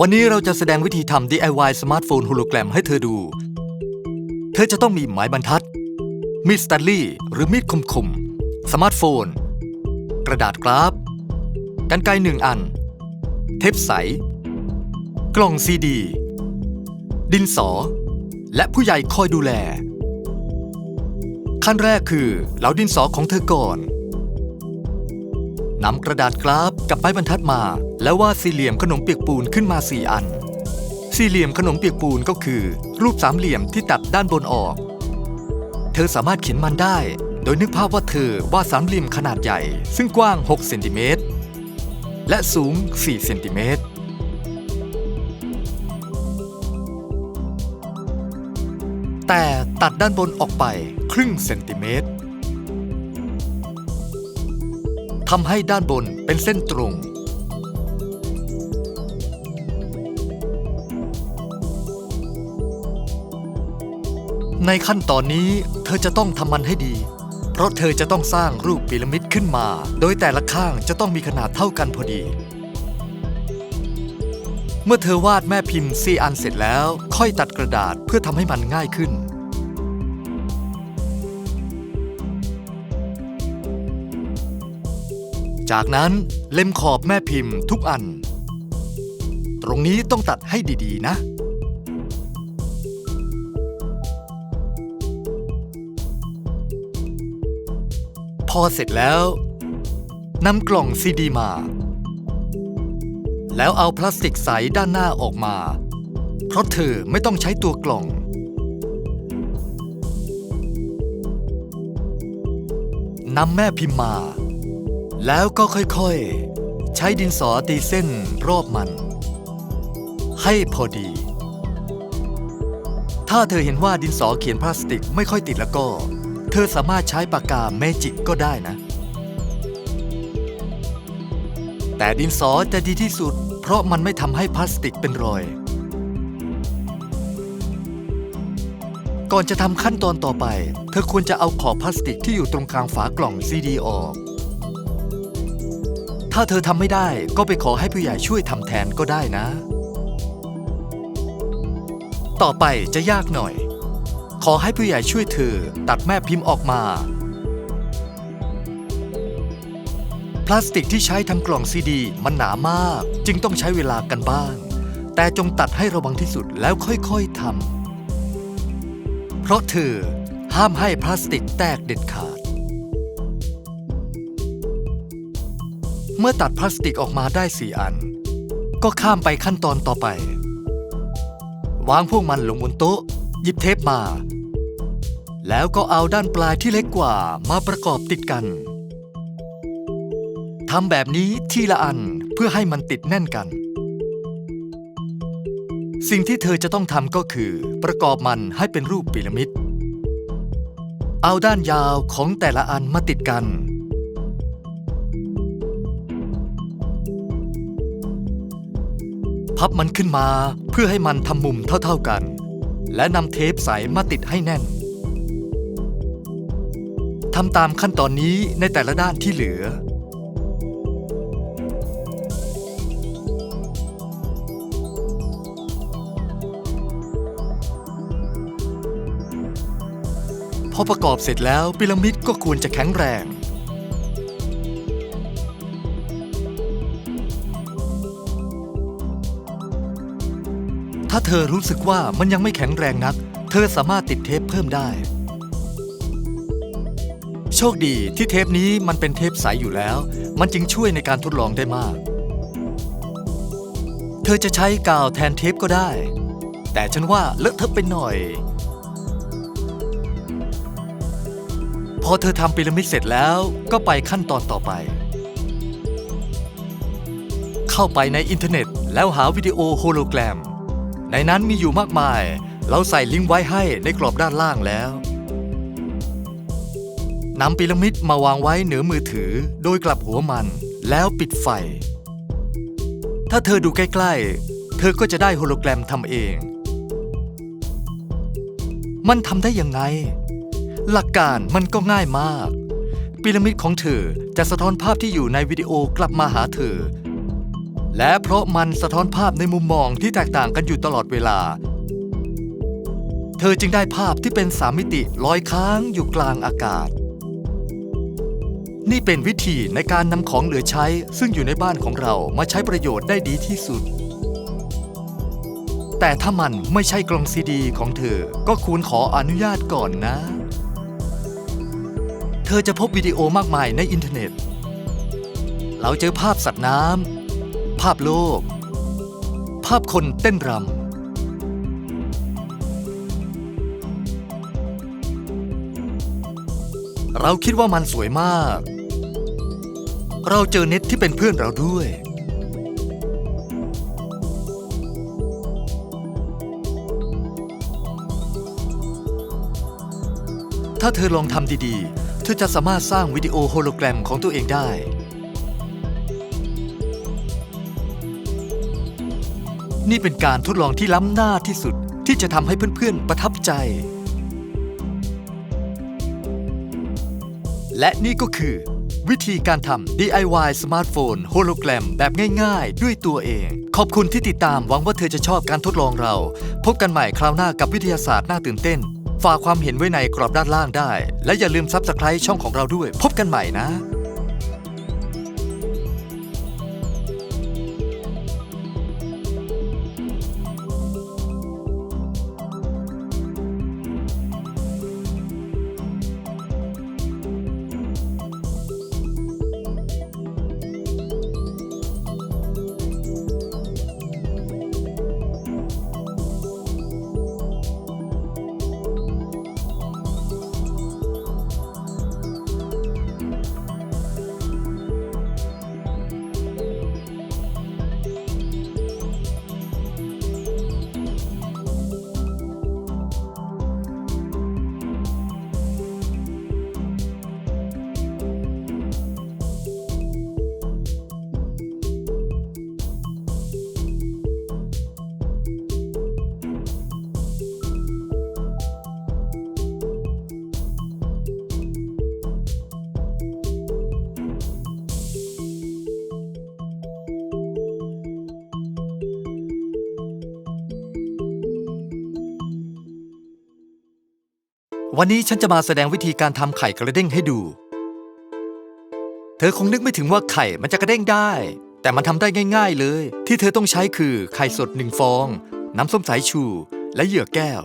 วันนี้เราจะแสดงวิธีทำ DIY สมาร์ทโฟนโฮโลแกรมให้เธอดู เธอจะต้องมีไม้บรรทัด มีดสแตนลีย์หรือมีดคมๆ สมาร์ทโฟน กระดาษกราฟ กันไกรหนึ่งอัน เทปใส กล่องซีดี ดินสอ และผู้ใหญ่คอยดูแล ขั้นแรกคือเหลาดินสอของเธอก่อนนำกระดาษกราฟกับไม้บรรทัดมา แล้ววาดสี่เหลี่ยมขนมเปียกปูนขึ้นมาสี่อัน สี่เหลี่ยมขนมเปียกปูนก็คือ รูปสามเหลี่ยมที่ตัดด้านบนออก เธอสามารถเขียนมันได้ โดยนึกภาพว่าเธอวาดสามเหลี่ยมขนาดใหญ่ ซึ่งกว้าง 6 เซนติเมตร และสูง 4 เซนติเมตรแต่ตัดด้านบนออกไปครึ่งเซนติเมตรทำให้ด้านบนเป็นเส้นตรง ในขั้นตอนนี้เธอจะต้องทำมันให้ดี เพราะเธอจะต้องสร้างรูปพีระมิดขึ้นมา โดยแต่ละข้างจะต้องมีขนาดเท่ากันพอดี เมื่อเธอวาดแม่พิมพ์สี่อันเสร็จแล้ว ค่อยตัดกระดาษเพื่อทำให้มันง่ายขึ้นจากนั้นเล็มขอบแม่พิมพ์ทุกอัน ตรงนี้ต้องตัดให้ดี ๆ นะ อเสร็จแล้วนำกล่องซีดีมา แล้วเอาพลาสติกใสด้านหน้าออกมา เพราะเธอไม่ต้องใช้ตัวกล่อง นำแม่พิมพ์มา แล้วก็ค่อยๆ ใช้ดินสอตีเส้นรอบมัน ให้พอดี ถ้าเธอเห็นว่าดินสอเขียนพลาสติกไม่ค่อยติดแล้วก็ เธอสามารถใช้ปากกาเมจิกก็ได้นะ แต่ดินสอจะดีที่สุด เพราะมันไม่ทำให้พลาสติกเป็นรอย ก่อนจะทำขั้นตอนต่อไป เธอควรจะเอาขอบพลาสติกที่อยู่ตรงกลางฝากล่องซีดีออก ถ้าเธอทำไม่ได้ก็ไปขอให้ผู้ใหญ่ช่วยทำแทนก็ได้นะ ต่อไปจะยากหน่อย ขอให้ผู้ใหญ่ช่วยเธอตัดแม่พิมพ์ออกมา พลาสติกที่ใช้ทำกล่องซีดีมันหนามาก จึงต้องใช้เวลากันบ้าง แต่จงตัดให้ระวังที่สุดแล้วค่อยๆทำเพราะเธอห้ามให้พลาสติกแตกเด็ดขาด เมื่อตัดพลาสติกออกมาได้สี่อัน ก็ข้ามไปขั้นตอนต่อไป วางพวกมันลงบนโต๊ะ หยิบเทปมา แล้วก็เอาด้านปลายที่เล็กกว่ามาประกอบติดกันทำแบบนี้ทีละอันเพื่อให้มันติดแน่นกัน สิ่งที่เธอจะต้องทำก็คือ ประกอบมันให้เป็นรูปพีระมิด เอาด้านยาวของแต่ละอันมาติดกัน พับมันขึ้นมาเพื่อให้มันทำมุมเท่าๆกัน และนำเทปใสมาติดให้แน่น ทำตามขั้นตอนนี้ในแต่ละด้านที่เหลือ พอประกอบเสร็จแล้วพีระมิดก็ควรจะแข็งแรงถ้าเธอรู้สึกว่ามันยังไม่แข็งแรงนัก เธอสามารถติดเทปเพิ่มได้ โชคดีที่เทปนี้มันเป็นเทปใสอยู่แล้ว มันจึงช่วยในการทดลองได้มาก เธอจะใช้กาวแทนเทปก็ได้ แต่ฉันว่าเลอะเทอะไปหน่อย พอเธอทำพีระมิดเสร็จแล้วก็ไปขั้นตอนต่อไป เข้าไปในอินเทอร์เน็ตแล้วหาวิดีโอโฮโลแกรม ในนั้นมีอยู่มากมาย เราใส่ลิงก์ไว้ให้ในกรอบด้านล่างแล้ว นำพีระมิดมาวางไว้เหนือมือถือโดยกลับหัวมัน แล้วปิดไฟ ถ้าเธอดูใกล้ ๆ เธอก็จะได้โฮโลแกรมทำเอง มันทำได้ยังไง หลักการมันก็ง่ายมาก พีระมิดของเธอจะสะท้อนภาพที่อยู่ในวิดีโอกลับมาหาเธอ และเพราะมันสะท้อนภาพในมุมมองที่แตกต่างกันอยู่ตลอดเวลาเธอจึงได้ภาพที่เป็นสามมิติลอยค้างอยู่กลางอากาศ นี่เป็นวิธีในการนำของเหลือใช้ ซึ่งอยู่ในบ้านของเรามาใช้ประโยชน์ได้ดีที่สุด แต่ถ้ามันไม่ใช่กล่องซีดีของเธอ ก็ควรขออนุญาตก่อนนะ เธอจะพบวิดีโอมากมายในอินเทอร์เน็ต เราเจอภาพสัตว์น้ำภาพโลก ภาพคนเต้นรำเราคิดว่ามันสวยมาก เราเจอเน็ตที่เป็นเพื่อนเราด้วย ถ้าเธอลองทำดีๆ เธอจะสามารถสร้างวิดีโอโฮโลแกรมของตัวเองได้ นี่เป็นการทดลองที่ล้ำหน้าที่สุดที่จะทำให้เพื่อนๆประทับใจ และนี่ก็คือ วิธีการทำ DIY สมาร์ทโฟนโฮโลแกรมแบบง่ายๆ ด้วยตัวเอง ขอบคุณที่ติดตามหวังว่าเธอจะชอบการทดลองเรา พบกันใหม่คราวหน้ากับวิทยาศาสตร์น่าตื่นเต้น ฝากความเห็นไว้ในกรอบด้านล่างได้ และอย่าลืมซับสไคร b e ช่องของเราด้วย พบกันใหม่นะ วันนี้ฉันจะมาแสดงวิธีการทำไข่กระเด้งให้ดู เธอคงนึกไม่ถึงว่าไข่มันจะกระเด้งได้ แต่มันทำได้ง่าย ๆเลย ที่เธอต้องใช้คือไข่สดหนึ่งฟอง น้ำส้มสายชู และเหยื่อแก้ว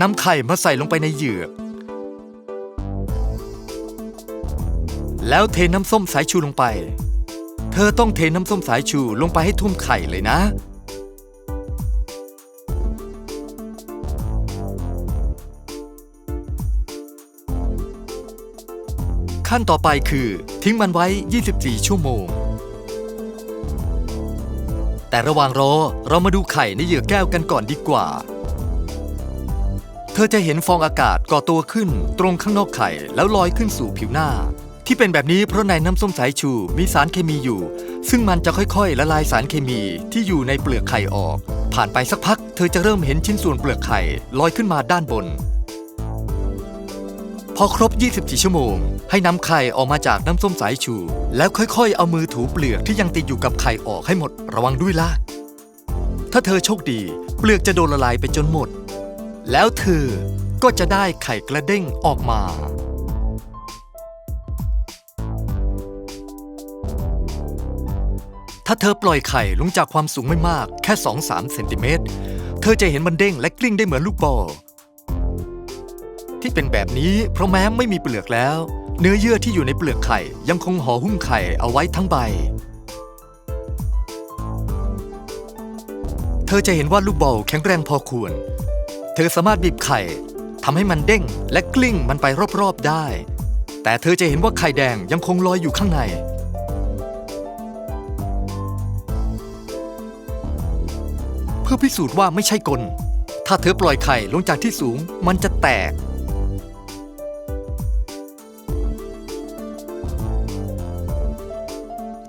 นำไข่มาใส่ลงไปในเหยือกแล้วเทน้ำส้มสายชูลงไป เธอต้องเทน้ำส้มสายชูลงไปให้ท่วมไข่เลยนะ ขั้นต่อไปคือ ทิ้งมันไว้ 24 ชั่วโมง แต่ระหว่างรอเรามาดูไข่ในเหยื่อแก้วกันก่อนดีกว่า เธอจะเห็นฟองอากาศก่อตัวขึ้น ตรงข้างนอกไข่แล้วลอยขึ้นสู่ผิวหน้า ที่เป็นแบบนี้เพราะในน้ำส้มสายชูมีสารเคมีอยู่ ซึ่งมันจะค่อยๆ ละลายสารเคมีที่อยู่ในเปลือกไข่ออก ผ่านไปสักพัก เธอจะเริ่มเห็นชิ้นส่วนเปลือกไข่ลอยขึ้นมาด้านบน อครบ 24 ชั่วโมง ให้นำไข่ออกมาจากน้ำส้มสายชู แล้วค่อยๆ เอามือถูเปลือกที่ยังติดอยู่กับไข่ออกให้หมดระวังด้วยล่ะ ถ้าเธอโชคดี เปลือกจะโดนละลายไปจนหมด แล้วเธอก็จะได้ไข่กระเด้งออกมา ถ้าเธอปล่อยไข่ลงจากความสูงไม่มากแค่ 2-3 เซนติเมตร เธอจะเห็นมันเด้งและกลิ้งได้เหมือนลูกบอล ที่เป็นแบบนี้เพราะแม้ไม่มีเปลือกแล้ว เนื้อเยื่อที่อยู่ในเปลือกไข่ยังคงห่อหุ้มไข่เอาไว้ทั้งใบ เธอจะเห็นว่าลูกบอลแข็งแรงพอควร เธอสามารถบีบไข่ทำให้มันเด้งและกลิ้งมันไปรอบๆได้ แต่เธอจะเห็นว่าไข่แดงยังคงลอยอยู่ข้างในเพื่อพิสูจน์ว่าไม่ใช่กล ถ้าเธอปล่อยไข่ลงจากที่สูง มันจะแตก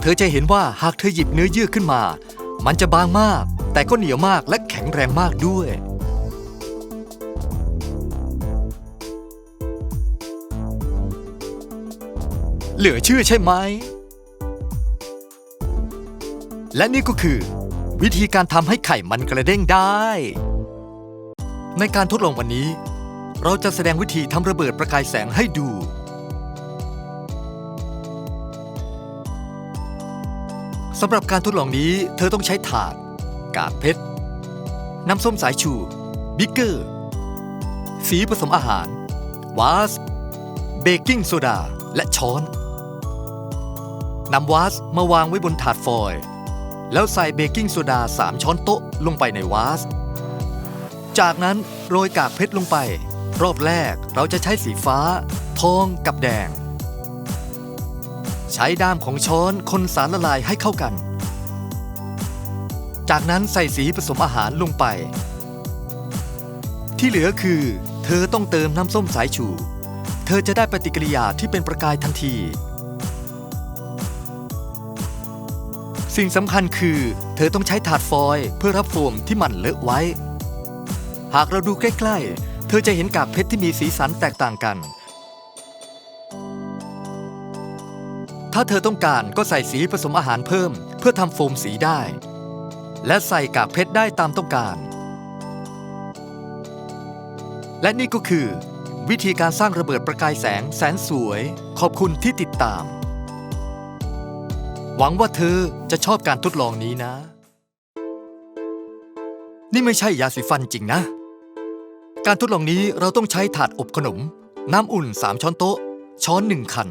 เธอจะเห็นว่าหากเธอหยิบเนื้อเยื่อขึ้นมา มันจะบางมาก แต่ก็เหนียวมากและแข็งแรงมากด้วย เหลือเชื่อใช่ไหม และนี่ก็คือ วิธีการทำให้ไข่มันกระเด้งได้ ในการทดลองวันนี้ เราจะแสดงวิธีทำระเบิดประกายแสงให้ดู สำหรับการทดลองนี้เธอต้องใช้ถาด กากเพชร น้ำส้มสายชู บิกเกอร์ สีผสมอาหาร วาส เบกกิ้งโซดา และช้อน นำวาสมาวางไว้บนถาดฟอยล์แล้วใส่เบกกิ้งโซดา 3 ช้อนโต๊ะลงไปในวาส จากนั้นโรยกากเพชรลงไป รอบแรกเราจะใช้สีฟ้า ทองกับแดง ใช้ด้ามของช้อนคนสารละลายให้เข้ากัน จากนั้นใส่สีผสมอาหารลงไป ที่เหลือคือ เธอต้องเติมน้ำส้มสายชู เธอจะได้ปฏิกิริยาที่เป็นประกายทันที สิ่งสำคัญคือ เธอต้องใช้ถาดฟอยล์เพื่อรับโฟมที่มันเลอะไว้ หากเราดูใกล้ ๆ เธอจะเห็นกากเพชรที่มีสีสันแตกต่างกัน ถ้าเธอต้องการก็ใส่สีผสมอาหารเพิ่ม เพื่อทำโฟมสีได้ และใส่กากเพชรได้ตามต้องการ และนี่ก็คือ วิธีการสร้างระเบิดประกายแสงแสนสวย ขอบคุณที่ติดตาม หวังว่าเธอจะชอบการทดลองนี้นะ นี่ไม่ใช่ยาสีฟันจริงนะ การทดลองนี้เราต้องใช้ถาดอบขนม น้ำอุ่น 3 ช้อนโต๊ะ ช้อน1คัน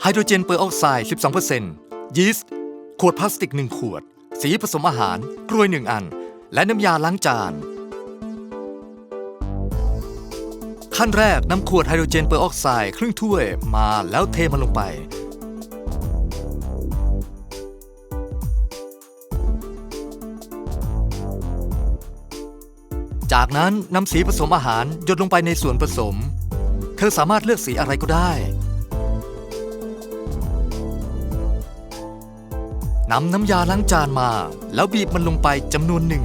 ไฮโดรเจนเปอร์ออกไซด์ 12%ยีสต์ขวดพลาสติก 1 ขวด สีผสมอาหารกล้วย 1 อัน และน้ำยาล้างจาน ขั้นแรกนำขวดไฮโดรเจนเปอร์ออกไซด์ครึ่งถ้วยมาแล้วเทมันลงไป จากนั้นนำสีผสมอาหารหยดลงไปในส่วนผสม เธอสามารถเลือกสีอะไรก็ได้ นำน้ำยาล้างจานมา แล้วบีบมันลงไปจำนวนหนึ่ง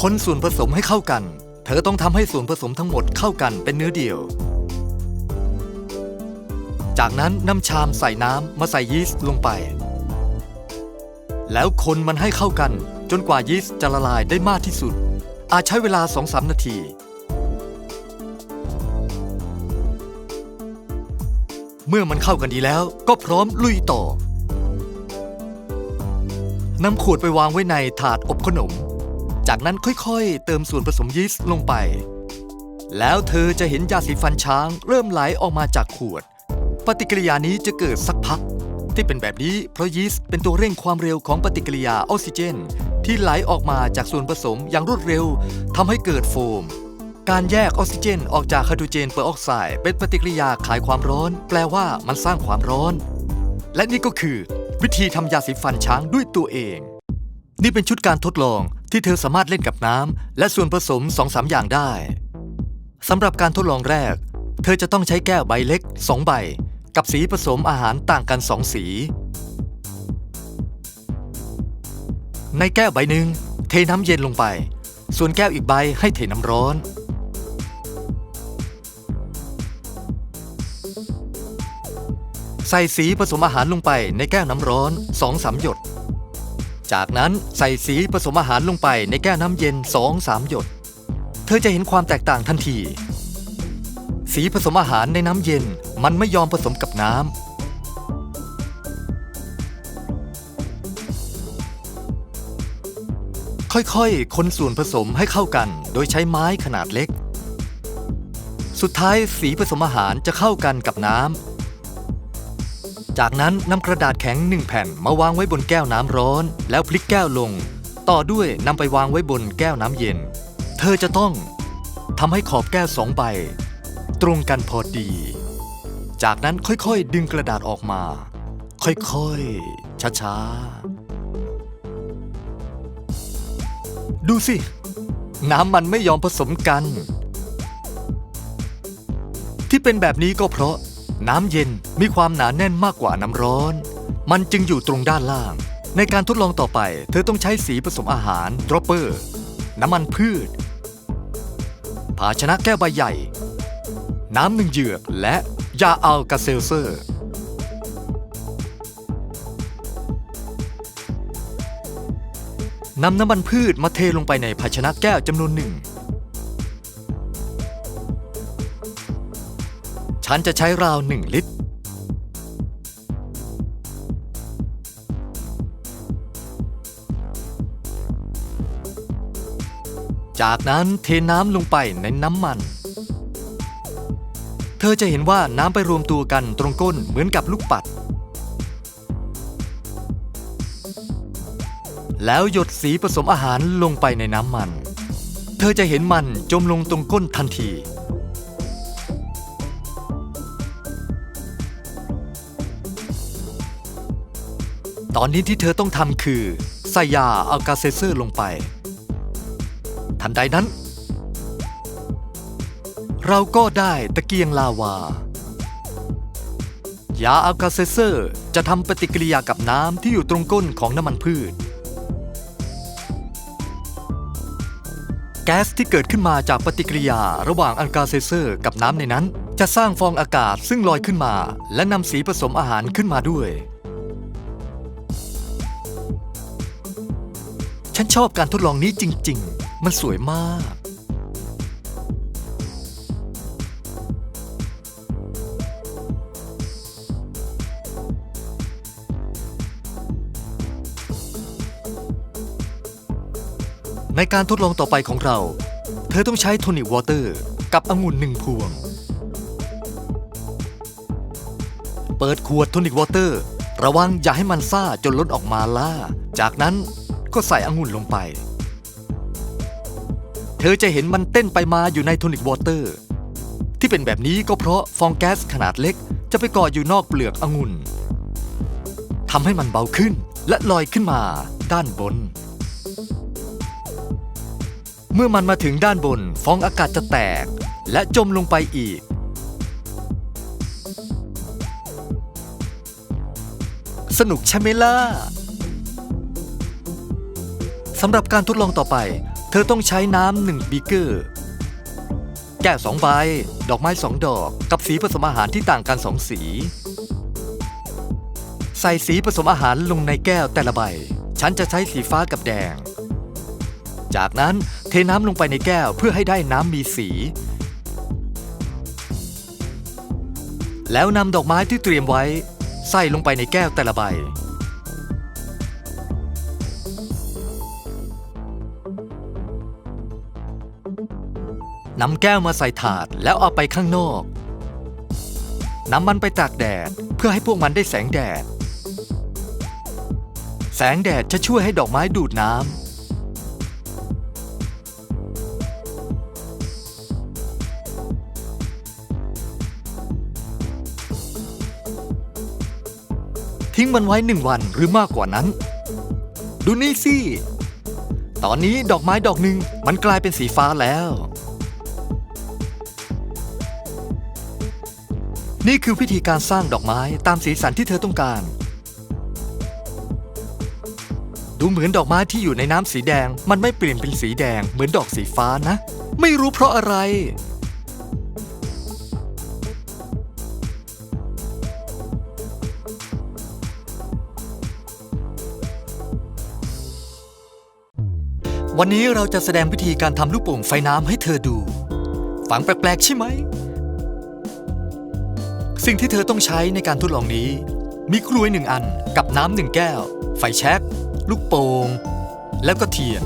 คนส่วนผสมให้เข้ากัน เธอต้องทำให้ส่วนผสมทั้งหมดเข้ากันเป็นเนื้อเดียว จากนั้นนำชามใส่น้ำมาใส่ยีสต์ลงไป แล้วคนมันให้เข้ากัน จนกว่ายีสต์จะละลายได้มากที่สุด อาจใช้เวลา 2-3 นาที เมื่อมันเข้ากันดีแล้วก็พร้อมลุยต่อนำขวดไปวางไว้ในถาดอบขนม จากนั้นค่อยๆ เติมส่วนผสมยีสต์ลงไป แล้วเธอจะเห็นยาสีฟันช้างเริ่มไหลออกมาจากขวด ปฏิกิริยานี้จะเกิดสักพัก ที่เป็นแบบนี้เพราะยีสต์เป็นตัวเร่งความเร็วของปฏิกิริยาออกซิเจน ที่ไหลออกมาจากส่วนผสมอย่างรวดเร็วทำให้เกิดโฟม การแยกออกซิเจนออกจากไฮโดรเจนเปอร์ออกไซด์เป็นปฏิกิริยาขายความร้อน แปลว่ามันสร้างความร้อน และนี่ก็คือ วิธีทำยาสีฟันช้างด้วยตัวเอง นี่เป็นชุดการทดลองที่เธอสามารถเล่นกับน้ำและส่วนผสม2-3อย่างได้สำหรับการทดลองแรก เธอจะต้องใช้แก้วใบเล็ก2ใบ กับสีผสมอาหารต่างกัน2สี ในแก้วใบหนึ่งเทน้ำเย็นลงไป ส่วนแก้วอีกใบให้เทน้ำร้อน ใส่สีผสมอาหารลงไปในแก้วน้ำร้อน2-3หยด จากนั้นใส่สีผสมอาหารลงไปในแก้วน้ำเย็น2-3หยด เธอจะเห็นความแตกต่างทันที สีผสมอาหารในน้ำเย็นมันไม่ยอมผสมกับน้ำค่อยๆ คนส่วนผสมให้เข้ากันโดยใช้ไม้ขนาดเล็ก สุดท้ายสีผสมอาหารจะเข้ากันกับน้ำ จากนั้นนำกระดาษแข็งหนึ่งแผ่นมาวางไว้บนแก้วน้ำร้อน แล้วพลิกแก้วลง ต่อด้วยนำไปวางไว้บนแก้วน้ำเย็น เธอจะต้องทำให้ขอบแก้วสองใบ ตรงกันพอดี จากนั้นค่อยๆ ดึงกระดาษออกมา ค่อยๆ ช้าๆ ดูสิ น้ำมันไม่ยอมผสมกัน ที่เป็นแบบนี้ก็เพราะ น้ำเย็นมีความหนาแน่นมากกว่าน้ำร้อน มันจึงอยู่ตรงด้านล่าง ในการทดลองต่อไป เธอต้องใช้สีผสมอาหารดรอปเปอร์ น้ำมันพืช ภาชนะแก้วใบใหญ่ น้ำหนึ่งเหยือกและยาอัลกาเซลเซอร์นำน้ำมันพืชมาเทลงไปในภาชนะแก้วจำนวนหนึ่ง ฉันจะใช้ราวหนึ่งลิตร จากนั้นเทน้ำลงไปในน้ำมัน เธอจะเห็นว่าน้ำไปรวมตัวกันตรงก้นเหมือนกับลูกปัด แล้วหยดสีผสมอาหารลงไปในน้ำมัน เธอจะเห็นมันจมลงตรงก้นทันที ตอนนี้ที่เธอต้องทำคือ ใส่ยาอัลกาเซเซอร์ลงไป ทันใดนั้น เราก็ได้ตะเกียงลาวา ยาอัลกาเซเซอร์จะทำปฏิกิริยากับน้ำที่อยู่ตรงก้นของน้ำมันพืช แก๊สที่เกิดขึ้นมาจากปฏิกิริยาระหว่างอัลกาเซเซอร์กับน้ำในนั้น จะสร้างฟองอากาศซึ่งลอยขึ้นมา และนำสีผสมอาหารขึ้นมาด้วย ฉันชอบการทดลองนี้จริง ๆ มันสวยมาก ในการทดลองต่อไปของเรา เธอต้องใช้โทนิกวอเตอร์ กับองุ่นหนึ่งพวง เปิดขวดโทนิกวอเตอร์ ระวังอย่าให้มันซ่าจนล้นออกมาล่า จากนั้น ก็ใส่องุ่นลงไป เธอจะเห็นมันเต้นไปมาอยู่ในโทนิกวอเตอร์ ที่เป็นแบบนี้ก็เพราะฟองแก๊สขนาดเล็ก จะไปเกาะอยู่นอกเปลือกองุ่นทำให้มันเบาขึ้นและลอยขึ้นมาด้านบน เมื่อมันมาถึงด้านบนฟองอากาศจะแตกและจมลงไปอีก สนุกใช่ไหมล่ะ สำหรับการทดลองต่อไป เธอต้องใช้น้ำหนึ่งบีเกอร์แก้วสองใบ ดอกไม้สองดอก กับสีผสมอาหารที่ต่างกันสองสี ใส่สีผสมอาหารลงในแก้วแต่ละใบ ฉันจะใช้สีฟ้ากับแดง จากนั้นเทน้ำลงไปในแก้วเพื่อให้ได้น้ำมีสี แล้วนำดอกไม้ที่เตรียมไว้ ใส่ลงไปในแก้วแต่ละใบ นำแก้วมาใส่ถาดแล้วเอาไปข้างนอกนำมันไปตากแดดเพื่อให้พวกมันได้แสงแดด แสงแดดจะช่วยให้ดอกไม้ดูดน้ำทิ้งมันไว้หนึ่งวันหรือมากกว่านั้น ดูนี่สิ ตอนนี้ดอกไม้ดอกหนึ่งมันกลายเป็นสีฟ้าแล้ว นี่คือวิธีการสร้างดอกไม้ตามสีสันที่เธอต้องการ ดูเหมือนดอกไม้ที่อยู่ในน้ำสีแดง มันไม่เปลี่ยนเป็นสีแดง เหมือนดอกสีฟ้านะ ไม่รู้เพราะอะไร วันนี้เราจะแสดงวิธีการทำลูกโป่งไฟน้ำให้เธอดูฟังแปลกๆใช่ไหม สิ่งที่เธอต้องใช้ในการทดลองนี้ มีกลวยหนึ่งอันกับน้ำหนึ่งแก้ว ไฟแช็กลูกโป่งแล้วก็เทียน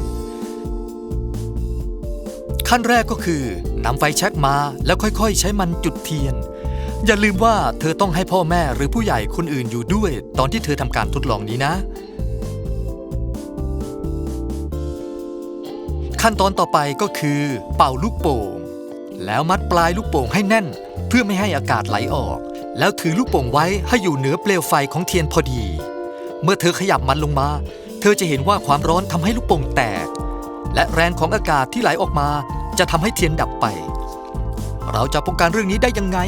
ขั้นแรกก็คือนำไฟแช็กมาแล้วค่อยๆ ใช้มันจุดเทียน อย่าลืมว่าเธอต้องให้พ่อแม่หรือผู้ใหญ่คนอื่นอยู่ด้วย ตอนที่เธอทำการทดลองนี้นะ ขั้นตอนต่อไปก็คือเป่าลูกโป่งแล้วมัดปลายลูกโป่งให้แน่น เพื่อไม่ให้อากาศไหลออก แล้วถือลูกโป่งไว้ให้อยู่เหนือเปลวไฟของเทียนพอดี เมื่อเธอขยับมันลงมา เธอจะเห็นว่าความร้อนทำให้ลูกโป่งแตก และแรงของอากาศที่ไหลออกมาจะทำให้เทียนดับไป เราจะป้องกันเรื่องนี้ได้ยังไง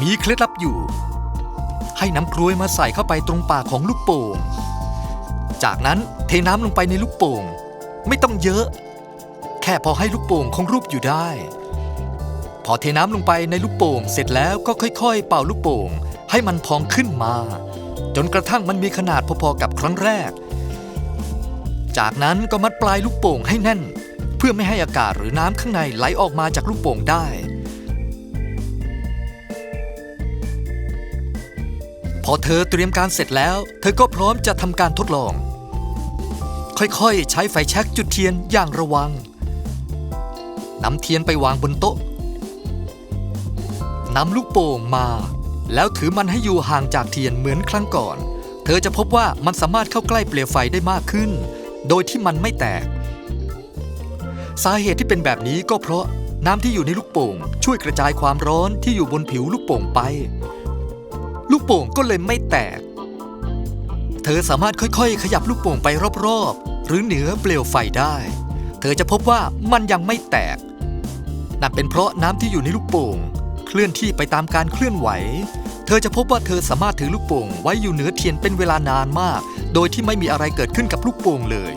มีเคล็ดลับอยู่ ให้น้ำกรวยมาใส่เข้าไปตรงปากของลูกโป่ง จากนั้นเทน้ำลงไปในลูกโป่ง ไม่ต้องเยอะ แค่พอให้ลูกโป่งคงรูปอยู่ได้ อเทน้ำลงไปในลูกโป่ง เสร็จแล้วก็ค่อย ๆ เป่าลูกโป่ง ให้มันพองขึ้นมา จนกระทั่งมันมีขนาดพอๆกับครั้งแรก จากนั้นก็มัดปลายลูกโป่งให้แน่น เพื่อไม่ให้อากาศหรือน้ำข้างในไหลออกมาจากลูกโป่งได้ พอเธอเตรียมการเสร็จแล้ว เธอก็พร้อมจะทำการทดลอง ค่อยๆ ใช้ไฟแช็กจุดเทียนอย่างระวังนำเทียนไปวางบนโต๊ะ นำลูกโป่งมา แล้วถือมันให้อยู่ห่างจากเทียนเหมือนครั้งก่อน เธอจะพบว่ามันสามารถเข้าใกล้เปลวไฟได้มากขึ้น โดยที่มันไม่แตก สาเหตุที่เป็นแบบนี้ก็เพราะน้ำที่อยู่ในลูกโป่ง ช่วยกระจายความร้อนที่อยู่บนผิวลูกโป่งไป ลูกโป่งก็เลยไม่แตก เธอสามารถค่อยๆ ขยับลูกโป่งไปรอบๆ หรือเหนือเปลวไฟได้ เธอจะพบว่ามันยังไม่แตกนั่นเป็นเพราะน้ำที่อยู่ในลูกโป่ง เคลื่อนที่ไปตามการเคลื่อนไหว เธอจะพบว่าเธอสามารถถือลูกโป่งไว้อยู่เหนือเทียนเป็นเวลานานมาก โดยที่ไม่มีอะไรเกิดขึ้นกับลูกโป่งเลย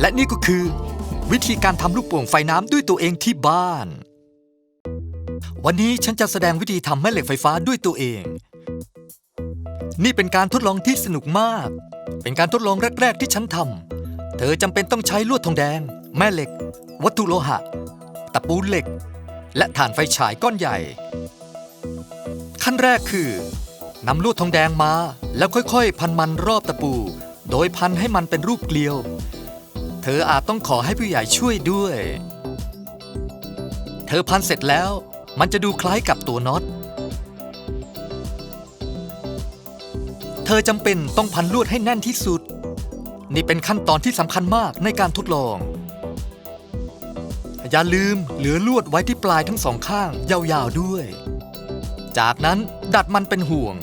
และนี่ก็คือ วิธีการทำลูกโป่งไฟน้ำด้วยตัวเองที่บ้าน วันนี้ฉันจะแสดงวิธีทำแม่เหล็กไฟฟ้าด้วยตัวเอง นี่เป็นการทดลองที่สนุกมาก เป็นการทดลองแรก ๆ ที่ฉันทำเธอจำเป็นต้องใช้ลวดทองแดง แม่เหล็ก วัตถุโลหะ ตะปูเหล็ก และถ่านไฟฉายก้อนใหญ่ ขั้นแรกคือนำลวดทองแดงมา แล้วค่อยๆ พันมันรอบตะปู โดยพันให้มันเป็นรูปเกลียว เธออาจต้องขอให้ผู้ใหญ่ช่วยด้วย เธอพันเสร็จแล้ว มันจะดูคล้ายกับตัวน็อต เธอจำเป็นต้องพันลวดให้แน่นที่สุด นี่เป็นขั้นตอนที่สำคัญมากในการทดลอง อย่าลืมเหลือลวดไว้ที่ปลายทั้งสองข้าง ยาวๆด้วย จากนั้นดัดมันเป็นห่วง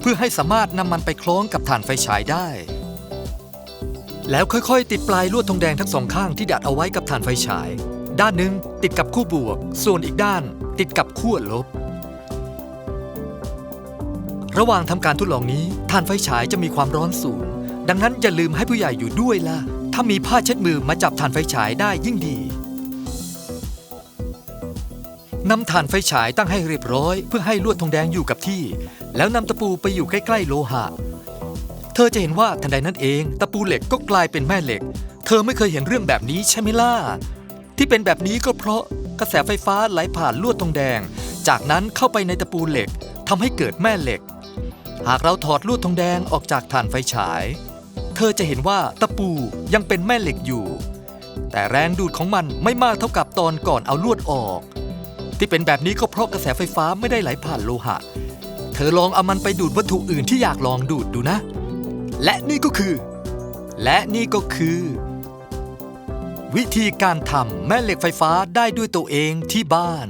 เพื่อให้สามารถนำมันไปคล้องกับถ่านไฟฉายได้ แล้วค่อยๆ ติดปลายลวดทองแดงทั้งสองข้างที่ดัดเอาไว้กับถ่านไฟฉาย ด้านหนึ่งติดกับคู่บวก ส่วนอีกด้านติดกับขั้วลบ ระหว่างทำการทดลองนี้ถ่านไฟฉายจะมีความร้อนสูง ดังนั้นอย่าลืมให้ผู้ใหญ่อยู่ด้วยล่ะ ถ้ามีผ้าเช็ดมือมาจับถ่านไฟฉายได้ยิ่งดี นำถ่านไฟฉายตั้งให้เรียบร้อย เพื่อให้ลวดทองแดงอยู่กับที่ แล้วนำตะปูไปอยู่ใกล้ ๆ โลหะ เธอจะเห็นว่าทันใดนั้นเอง ตะปูเหล็กก็กลายเป็นแม่เหล็ก เธอไม่เคยเห็นเรื่องแบบนี้ใช่ไหมล่ะที่เป็นแบบนี้ก็เพราะกระแสไฟฟ้าไหลผ่านลวดทองแดง จากนั้นเข้าไปในตะปูเหล็กทำให้เกิดแม่เหล็ก หากเราถอดลวดทองแดงออกจากถ่านไฟฉาย เธอจะเห็นว่าตะปูยังเป็นแม่เหล็กอยู่ แต่แรงดูดของมันไม่มากเท่ากับตอนก่อนเอาลวดออก ที่เป็นแบบนี้ก็เพราะกระแสไฟฟ้าไม่ได้ไหลผ่านโลหะ เธอลองเอามันไปดูดวัตถุอื่นที่อยากลองดูดดูนะ และนี่ก็คือ และนี่ก็คือ วิธีการทำแม่เหล็กไฟฟ้าได้ด้วยตัวเองที่บ้าน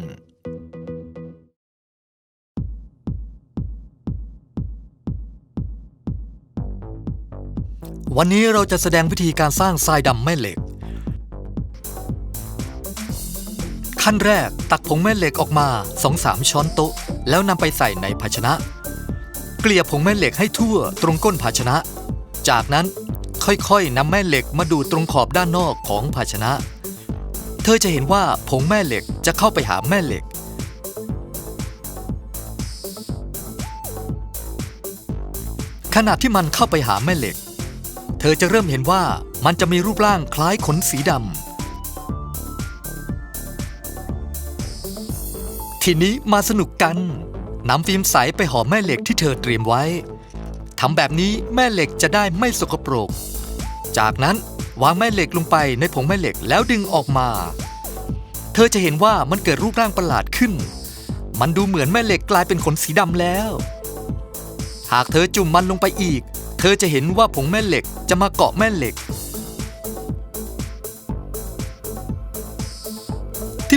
วันนี้เราจะแสดงวิธีการสร้างทรายดำแม่เหล็ก ขั้นแรกตักผงแม่เหล็กออกมา2-3ช้อนโต๊ะ แล้วนำไปใส่ในภาชนะ เกลี่ยผงแม่เหล็กให้ทั่วตรงก้นภาชนะ จากนั้นค่อยๆนำแม่เหล็กมาดูตรงขอบด้านนอกของภาชนะ เธอจะเห็นว่าผงแม่เหล็กจะเข้าไปหาแม่เหล็ก ขณะที่มันเข้าไปหาแม่เหล็ก เธอจะเริ่มเห็นว่ามันจะมีรูปร่างคล้ายขนสีดำ ทีนี้มาสนุกกันนำฟิล์มใสไปห่อแม่เหล็กที่เธอเตรียมไว้ทำแบบนี้แม่เหล็กจะได้ไม่สกปรก จากนั้นวางแม่เหล็กลงไปในผงแม่เหล็กแล้วดึงออกมา เธอจะเห็นว่ามันเกิดรูปร่างประหลาดขึ้น มันดูเหมือนแม่เหล็กกลายเป็นขนสีดำแล้ว หากเธอจุ่มมันลงไปอีก เธอจะเห็นว่าผงแม่เหล็กจะมาเกาะแม่เหล็ก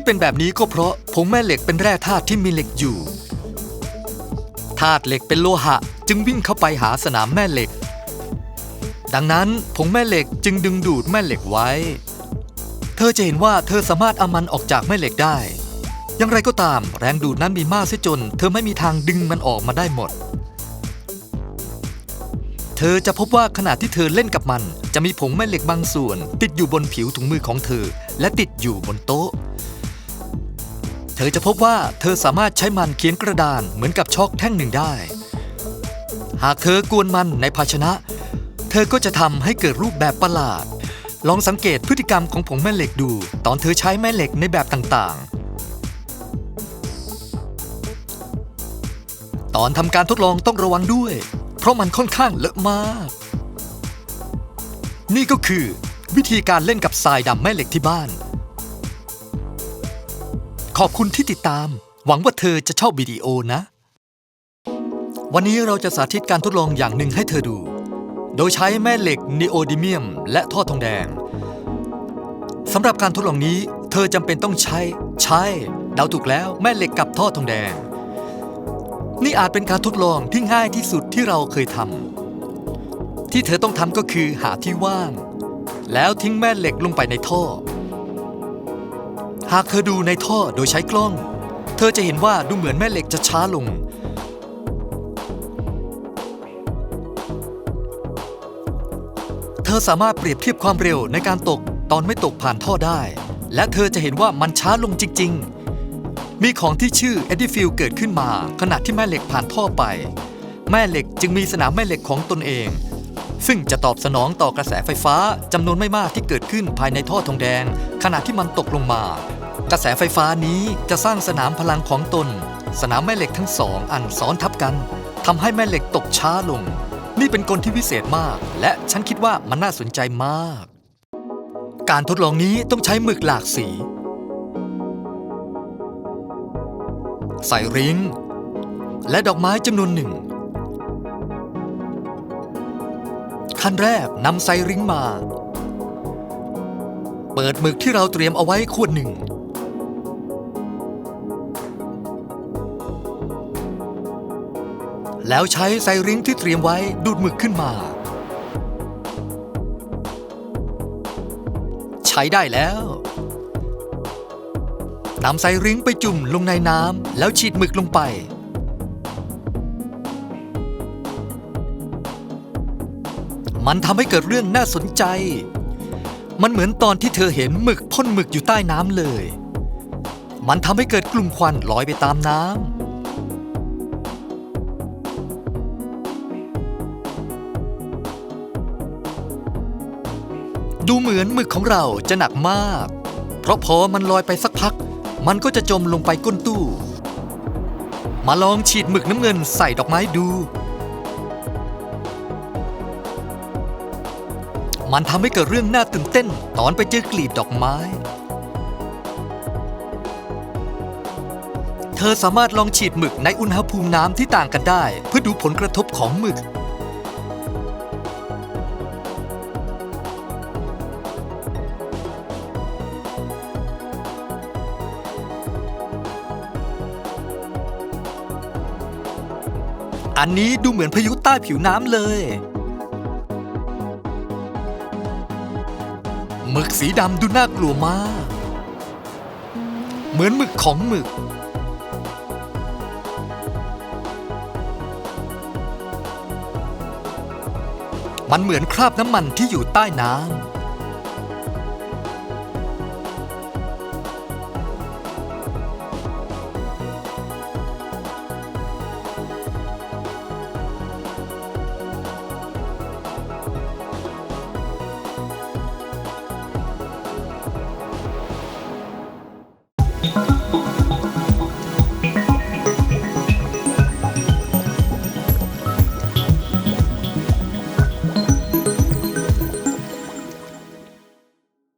เป็นแบบนี้ก็เพราะผงแม่เหล็กเป็นแร่ธาตุที่มีเหล็กอยู่ธาตุเหล็กเป็นโลหะ จึงวิ่งเข้าไปหาสนามแม่เหล็ก ดังนั้นผงแม่เหล็กจึงดึงดูดแม่เหล็กไว้ เธอจะเห็นว่าเธอสามารถเอามันออกจากแม่เหล็กได้ อย่างไรก็ตามแรงดูดนั้นมีมากเสียจน เธอไม่มีทางดึงมันออกมาได้หมด เธอจะพบว่าขณะที่เธอเล่นกับมัน จะมีผงแม่เหล็กบางส่วน ติดอยู่บนผิวถุงมือของเธอ และติดอยู่บนโต๊ะ เธอจะพบว่าเธอสามารถใช้มันเขียนกระดานเหมือนกับช็อกแท่งหนึ่งได้ หากเธอกวนมันในภาชนะ เธอก็จะทำให้เกิดรูปแบบประหลาด ลองสังเกตพฤติกรรมของผงแม่เหล็กดู ตอนเธอใช้แม่เหล็กในแบบต่างๆ ตอนทำการทดลองต้องระวังด้วย เพราะมันค่อนข้างเลอะมาก นี่ก็คือวิธีการเล่นกับทรายดำแม่เหล็กที่บ้าน ขอบคุณที่ติดตาม หวังว่าเธอจะชอบวิดีโอนะ วันนี้เราจะสาธิตการทดลองอย่างหนึ่งให้เธอดู โดยใช้แม่เหล็กนีโอดิเมียม และท่อทองแดงสำหรับการทดลองนี้ เธอจำเป็นต้องใช้ ใช้เดาถูกแล้วแม่เหล็กกับท่อทองแดง นี่อาจเป็นการทดลองที่ง่ายที่สุดที่เราเคยทำที่เธอต้องทำก็คือหาที่ว่าง แล้วทิ้งแม่เหล็กลงไปในท่อ หากเธอดูในท่อโดยใช้กล้อง เธอจะเห็นว่าดูเหมือนแม่เหล็กจะช้าลง เธอสามารถเปรียบเทียบความเร็วในการตกตอนไม่ตกผ่านท่อได้ และเธอจะเห็นว่ามันช้าลงจริง ๆ มีของที่ชื่อเอ็ดดี้ฟิลเกิดขึ้นมาขณะที่แม่เหล็กผ่านท่อไป แม่เหล็กจึงมีสนามแม่เหล็กของตนเอง ซึ่งจะตอบสนองต่อกระแสไฟฟ้าจำนวนไม่มากที่เกิดขึ้นภายในท่อทองแดง ขณะที่มันตกลงมา กระแสไฟฟ้านี้จะสร้างสนามพลังของตน สนามแม่เหล็กทั้งสองอันซ้อนทับกันทำให้แม่เหล็กตกช้าลง นี่เป็นกลที่วิเศษมาก และฉันคิดว่ามันน่าสนใจมาก การทดลองนี้ต้องใช้หมึกหลากสี ใส่ริ้ง และดอกไม้จำนวนหนึ่ง ขั้นแรกนำไซริงมา เปิดหมึกที่เราเตรียมเอาไว้ขวดหนึ่ง แล้วใช้ไซริงที่เตรียมไว้ดูดหมึกขึ้นมา ใช้ได้แล้วนำไซริงไปจุ่มลงในน้ำแล้วฉีดหมึกลงไป มันทำให้เกิดเรื่องน่าสนใจ มันเหมือนตอนที่เธอเห็นหมึกพ่นหมึกอยู่ใต้น้ำเลย มันทำให้เกิดกลุ่มควันลอยไปตามน้ำ ดูเหมือนหมึกของเราจะหนักมาก เพราะพอมันลอยไปสักพัก มันก็จะจมลงไปก้นตู้ มาลองฉีดหมึกน้ำเงินใส่ดอกไม้ดู มันทำให้เกิดเรื่องน่าตื่นเต้นตอนไปเจอกลีบดอกไม้ เธอสามารถลองฉีดหมึกในอุณหภูมิน้ำที่ต่างกันได้ เพื่อดูผลกระทบของหมึก อันนี้ดูเหมือนพายุใต้ผิวน้ำเลยหมึกสีดำดูน่ากลัวมาก เหมือนหมึกของหมึก มันเหมือนคราบน้ำมันที่อยู่ใต้น้ำ